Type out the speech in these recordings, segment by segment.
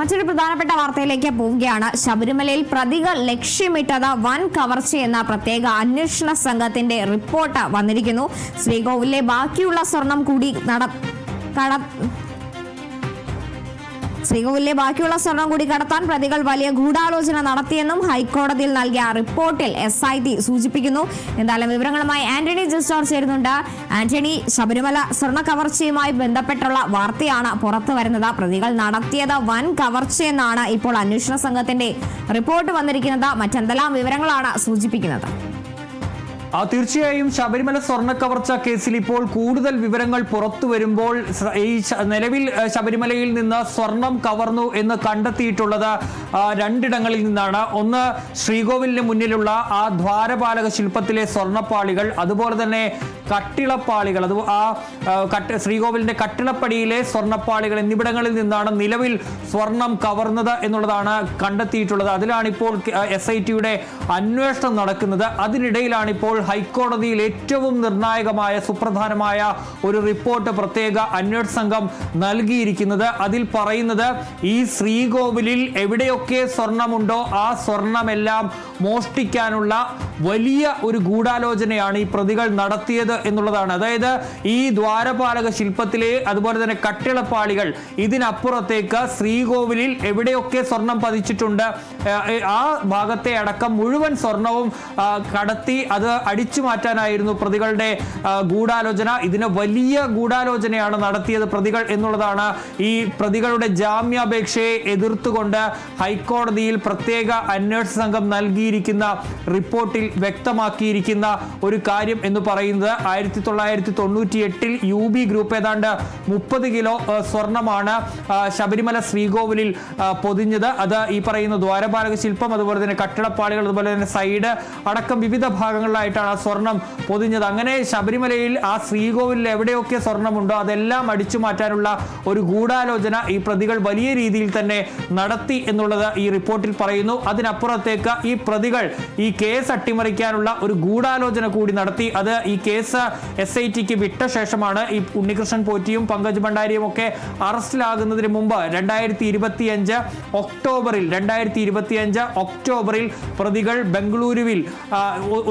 മറ്റൊരു പ്രധാനപ്പെട്ട വാർത്തയിലേക്ക് പോവുകയാണ്. ശബരിമലയിൽ പ്രതികൾ ലക്ഷ്യമിട്ടത് വൻ കവർച്ചയെന്ന പ്രത്യേക അന്വേഷണ സംഘത്തിന്റെ റിപ്പോർട്ട് വന്നിരിക്കുന്നു. ശ്രീകോവിലെ ബാക്കിയുള്ള സ്വർണം കൂടി നട ശ്രീകോവിലെ ബാക്കിയുള്ള സ്വർണം കൂടി കടത്താൻ പ്രതികൾ വലിയ ഗൂഢാലോചന നടത്തിയെന്നും ഹൈക്കോടതിയിൽ നൽകിയ റിപ്പോർട്ടിൽ എസ് ഐ ടി സൂചിപ്പിക്കുന്നു. എന്തായാലും വിവരങ്ങളുമായി ആന്റണി ജസ്റ്റോർ ചേരുന്നുണ്ട്. ആന്റണി ശബരിമല സ്വർണ കവർച്ചയുമായി ബന്ധപ്പെട്ടുള്ള വാർത്തയാണ് പുറത്തു വരുന്നത്. പ്രതികൾ നടത്തിയത് വൻ കവർച്ചയെന്നാണ് ഇപ്പോൾ അന്വേഷണ സംഘത്തിന്റെ റിപ്പോർട്ട് വന്നിരിക്കുന്നത്. മറ്റെന്തെല്ലാം വിവരങ്ങളാണ് സൂചിപ്പിക്കുന്നത്? ആ തീർച്ചയായും ശബരിമല സ്വർണ കവർച്ച കേസിൽ ഇപ്പോൾ കൂടുതൽ വിവരങ്ങൾ പുറത്തു വരുമ്പോൾ ഈ നിലവിൽ ശബരിമലയിൽ നിന്ന് സ്വർണം കവർന്നു എന്ന് കണ്ടെത്തിയിട്ടുള്ളത് രണ്ടിടങ്ങളിൽ നിന്നാണ്. ഒന്ന് ശ്രീകോവിലിന് മുന്നിലുള്ള ആ ദ്വാരപാലക ശില്പത്തിലെ സ്വർണപ്പാളികൾ അതുപോലെ തന്നെ കട്ടിളപ്പാളികൾ അത് ആ കട്ട് ശ്രീകോവിലിന്റെ കട്ടിളപ്പടിയിലെ സ്വർണപ്പാളികൾ എന്നിവിടങ്ങളിൽ നിന്നാണ് നിലവിൽ സ്വർണം കവർന്നത് എന്നുള്ളതാണ് കണ്ടെത്തിയിട്ടുള്ളത്. അതിലാണ് ഇപ്പോൾ എസ് ഐ ടിയുടെ അന്വേഷണം നടക്കുന്നത്. അതിനിടയിലാണ് ഇപ്പോൾ ഹൈക്കോടതിയിൽ ഏറ്റവും നിർണായകമായ സുപ്രധാനമായ ഒരു റിപ്പോർട്ട് പ്രത്യേക അന്വേഷണ സംഘം നൽകിയിരിക്കുന്നത്. അതിൽ പറയുന്നത് ഈ ശ്രീകോവിലിൽ എവിടെയൊക്കെ സ്വർണമുണ്ടോ ആ സ്വർണമെല്ലാം മോഷ്ടിക്കാനുള്ള വലിയ ഒരു ഗൂഢാലോചനയാണ് ഈ പ്രതികൾ നടത്തിയത് എന്നുള്ളതാണ്. അതായത് ഈ ദ്വാരപാലക ശില്പത്തിലെ അതുപോലെ തന്നെ കട്ടിളപ്പാളികൾ ഇതിനപ്പുറത്തേക്ക് ശ്രീകോവിലിൽ എവിടെയൊക്കെ സ്വർണം പതിച്ചിട്ടുണ്ട് ആ ഭാഗത്തെ അടക്കം മുഴുവൻ സ്വർണവും കടത്തി അത് അടിച്ചു മാറ്റാനായിരുന്നു പ്രതികളുടെ ഗൂഢാലോചന. ഇതിന് വലിയ ഗൂഢാലോചനയാണ് നടത്തിയത് പ്രതികൾ എന്നുള്ളതാണ് ഈ പ്രതികളുടെ ജാമ്യാപേക്ഷയെ എതിർത്തുകൊണ്ട് ഹൈക്കോടതിയിൽ പ്രത്യേക അന്വേഷണ സംഘം നൽകിയിരിക്കുന്ന റിപ്പോർട്ടിൽ വ്യക്തമാക്കിയിരിക്കുന്ന ഒരു കാര്യം എന്ന് പറയുന്നത് ആയിരത്തി തൊള്ളായിരത്തി തൊണ്ണൂറ്റി എട്ടിൽ യു ബി ഗ്രൂപ്പ് ഏതാണ്ട് മുപ്പത് കിലോ സ്വർണമാണ് ശബരിമല ശ്രീകോവിലിൽ പൊതിഞ്ഞത്. അത് ഈ പറയുന്ന ദ്വാരപാലക ശില്പം അതുപോലെ തന്നെ കട്ടിടപ്പാളികൾ അതുപോലെ തന്നെ സൈഡ് അടക്കം വിവിധ ഭാഗങ്ങളിലായിട്ടാണ് ആ സ്വർണം പൊതിഞ്ഞത്. അങ്ങനെ ശബരിമലയിൽ ആ ശ്രീകോവിലിൽ എവിടെയൊക്കെ സ്വർണമുണ്ടോ അതെല്ലാം അടിച്ചു മാറ്റാനുള്ള ഒരു ഗൂഢാലോചന ഈ പ്രതികൾ വലിയ രീതിയിൽ തന്നെ നടത്തി എന്നുള്ളത് ഈ റിപ്പോർട്ടിൽ പറയുന്നു. അതിനപ്പുറത്തേക്ക് ഈ പ്രതികൾ ഈ കേസ് അട്ടിമറിക്കാനുള്ള ഒരു ഗൂഢാലോചന കൂടി നടത്തി. അത് ഈ കേസ് എസ് ഐ ടിക്ക് വിട്ട ശേഷമാണ് ഈ ഉണ്ണികൃഷ്ണൻ പോറ്റിയും പങ്കജ് ഭണ്ഡാരിയും ഒക്കെ അറസ്റ്റിലാകുന്നതിന് മുമ്പ് രണ്ടായിരത്തി ഇരുപത്തിയഞ്ച് ഒക്ടോബറിൽ രണ്ടായിരത്തി ഇരുപത്തിയഞ്ച് ഒക്ടോബറിൽ പ്രതികൾ ബംഗളൂരുവിൽ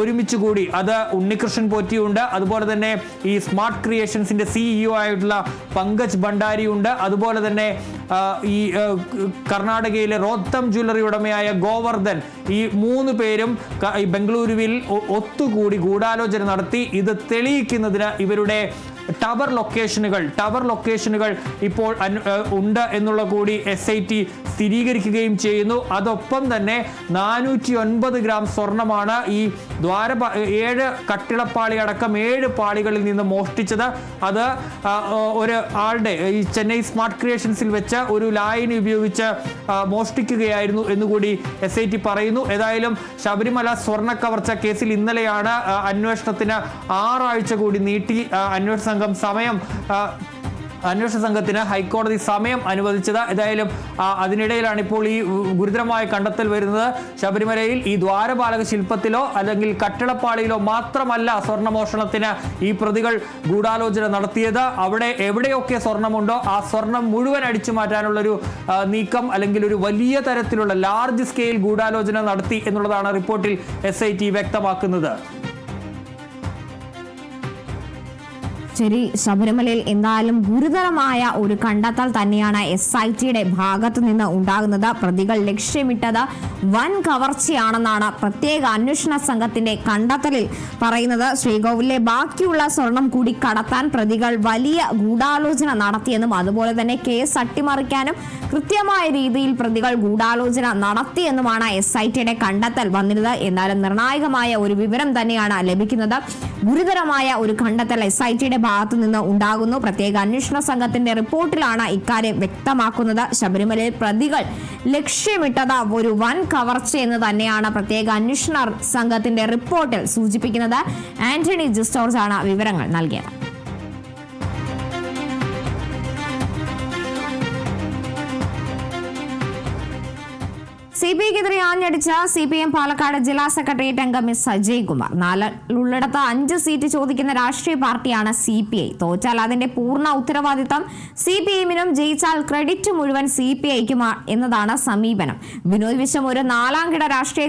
ഒരുമിച്ച് കൂടി. അത് ഉണ്ണികൃഷ്ണൻ പോറ്റിയുണ്ട്. അതുപോലെ തന്നെ ഈ സ്മാർട്ട് ക്രിയേഷൻസിന്റെ സിഇഒ ആയിട്ടുള്ള പങ്കജ് ഭണ്ഡാരി ഉണ്ട് അതുപോലെ തന്നെ ഈ കർണാടകയിലെ റോത്തം ജ്വല്ലറി ഉടമയായ ഗോവർദ്ധൻ ഈ മൂന്ന് പേരും ബംഗളൂരു ബംഗളൂരുവിൽ ഒത്തുകൂടി ഗൂഢാലോചന നടത്തി ഇത് തെളിയിക്കുന്നതിന് ഇവരുടെ ടവർ ലൊക്കേഷനുകൾ ടവർ ലൊക്കേഷനുകൾ ഇപ്പോൾ ഉണ്ട് എന്നുള്ള കൂടി എസ് ഐ ടി സ്ഥിരീകരിക്കുകയും ചെയ്യുന്നു. അതൊപ്പം തന്നെ നാനൂറ്റി ഒൻപത് ഗ്രാം സ്വർണമാണ് ഈ ദ്വാര ഏഴ് കട്ടിളപ്പാളി അടക്കം ഏഴ് പാളികളിൽ നിന്ന് മോഷ്ടിച്ചത്. അത് ഒരു ആളുടെ ഈ ചെന്നൈ സ്മാർട്ട് ക്രിയേഷൻസിൽ വെച്ച് ഒരു ലായനി ഉപയോഗിച്ച് മോഷ്ടിക്കുകയായിരുന്നു എന്നുകൂടി എസ് ഐ ടി പറയുന്നു. ഏതായാലും ശബരിമല സ്വർണ കവർച്ച കേസിൽ ഇന്നലെയാണ് അന്വേഷണത്തിന് ആറാഴ്ച കൂടി നീട്ടി അന്വേഷണ സംഘം സമയം അന്വേഷണ സംഘത്തിന് ഹൈക്കോടതി സമയം അനുവദിച്ചത്. ഏതായാലും അതിനിടയിലാണ് ഇപ്പോൾ ഈ ഗുരുതരമായ കണ്ടെത്തൽ വരുന്നത്. ശബരിമലയിൽ ഈ ദ്വാരപാലക ശില്പത്തിലോ അല്ലെങ്കിൽ കട്ടിളപ്പാളിയിലോ മാത്രമല്ല സ്വർണമോഷണത്തിന് ഈ പ്രതികൾ ഗൂഢാലോചന നടത്തിയത്. അവിടെ എവിടെയൊക്കെ സ്വർണമുണ്ടോ ആ സ്വർണം മുഴുവൻ അടിച്ചു മാറ്റാനുള്ളൊരു നീക്കം അല്ലെങ്കിൽ ഒരു വലിയ തരത്തിലുള്ള ലാർജ് സ്കെയിൽ ഗൂഢാലോചന നടത്തി എന്നുള്ളതാണ് റിപ്പോർട്ടിൽ എസ് വ്യക്തമാക്കുന്നത്. ശരി ശബരിമലയിൽ എന്തായാലും ഗുരുതരമായ ഒരു കണ്ടെത്തൽ തന്നെയാണ് എസ് ഐ ടിയുടെ ഭാഗത്തു നിന്ന് ഉണ്ടാകുന്നത്. പ്രതികൾ ലക്ഷ്യമിട്ടത് വൻ കവർച്ചയാണെന്നാണ് പ്രത്യേക അന്വേഷണ സംഘത്തിന്റെ കണ്ടെത്തലിൽ പറയുന്നത്. ശ്രീകോവിലെ ബാക്കിയുള്ള സ്വർണം കൂടി കടത്താൻ പ്രതികൾ വലിയ ഗൂഢാലോചന നടത്തിയെന്നും അതുപോലെ തന്നെ കേസ് അട്ടിമറിക്കാനും കൃത്യമായ രീതിയിൽ പ്രതികൾ ഗൂഢാലോചന നടത്തിയെന്നുമാണ് എസ് ഐ ടിയുടെ കണ്ടെത്തൽ വന്നിരുന്നത്. എന്നാലും നിർണായകമായ ഒരു വിവരം തന്നെയാണ് ലഭിക്കുന്നത്. ഗുരുതരമായ ഒരു കണ്ടെത്തൽ എസ് ഐ ടിയുടെ ഭാഗത്തു നിന്ന് ഉണ്ടാകുന്നു. പ്രത്യേക അന്വേഷണ സംഘത്തിന്റെ റിപ്പോർട്ടിലാണ് ഇക്കാര്യം വ്യക്തമാക്കുന്നത്. ശബരിമലയിൽ പ്രതികൾ ലക്ഷ്യമിട്ടത് ഒരു വൻ കവർച്ച എന്ന് തന്നെയാണ് പ്രത്യേക അന്വേഷണ സംഘത്തിന്റെ റിപ്പോർട്ടിൽ സൂചിപ്പിക്കുന്നത്. ആന്റണി ജിസ്റ്റോർജ് ആണ് വിവരങ്ങൾ നൽകിയത്. സി പി ഐക്കെതിരെ ആഞ്ഞടിച്ച സി പി എം പാലക്കാട് ജില്ലാ സെക്രട്ടേറിയറ്റ് അംഗം എസ് അജയ് കുമാർ. നാലുള്ളിടത്ത് അഞ്ച് സീറ്റ് ചോദിക്കുന്ന രാഷ്ട്രീയ പാർട്ടിയാണ് സി പി ഐ തോറ്റാൽ അതിന്റെ പൂർണ ഉത്തരവാദിത്തം സി പി എമ്മിനും ജയിച്ചാൽ ക്രെഡിറ്റ് മുഴുവൻ സി പി ഐക്കും എന്നതാണ് സമീപനം. ബിനോയ് വിശ്വം ഒരു നാലാംകിട രാഷ്ട്രീയ